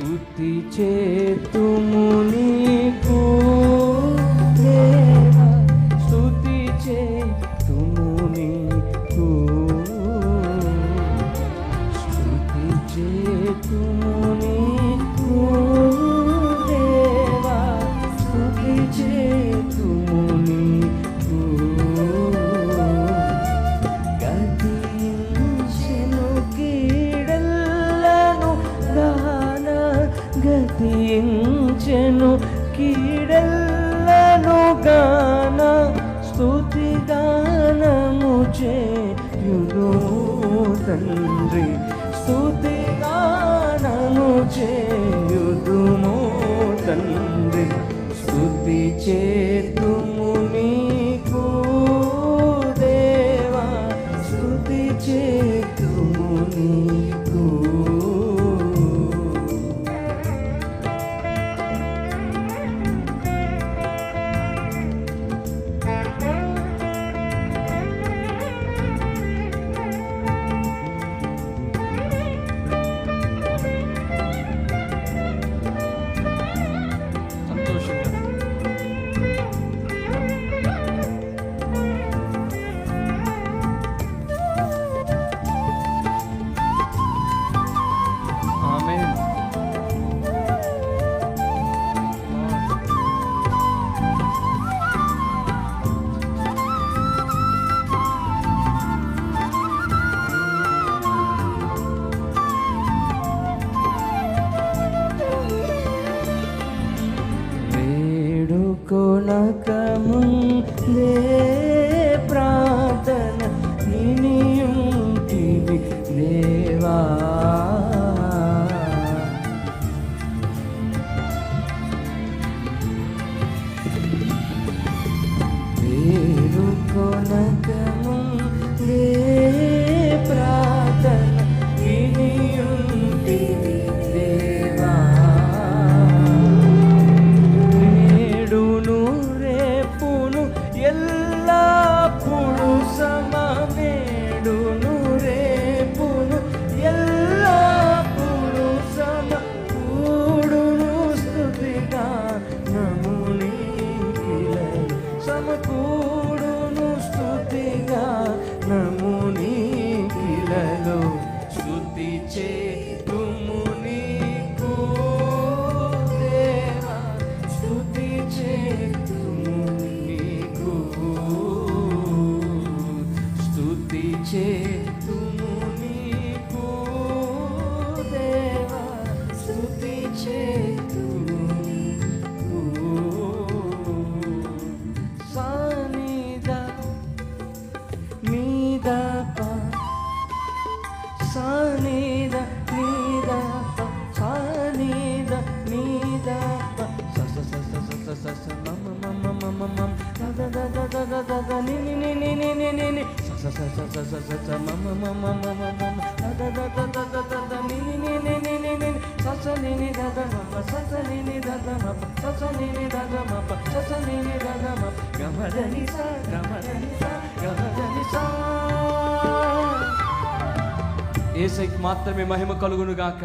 স্তুতি চে তুমনি কু স্তুতি চে তুমনি কু স্তুতি চে তুমনি কু স্তুতি চে তুমনি కీడెల్లను గాన స్థుతి గానము చేయును తండ్రి. స్థుతి గానము చేయుదును తండ్రి. స్థుతి చేతుము నీకు దేవా. స్థుతి చేతుము నీకు Yeah. సమకూడును స్థుతిగా నముని కిలలో స్థుతి చేతుము సానిద నీద ప సానిద నీద ప స స స స స స స స మమ మమ మమ మమ ద ద ద ద ద ద ద ని ని ని ని ని ని ని ని స స స స స స స స మమ మమ మమ మమ ద ద ద ద ద ద ద ద ని ని ని ని ని ని ని స స ని ని ద ద మ ప స స ని ని ద ద మ ప స స ని ని ద ద మ ప స స ని ని ద ద మ ప గ మ ద ని స గ మ ద ని స గ మ ద ఏసైకి మాత్రమే మహిమ కలుగును గాక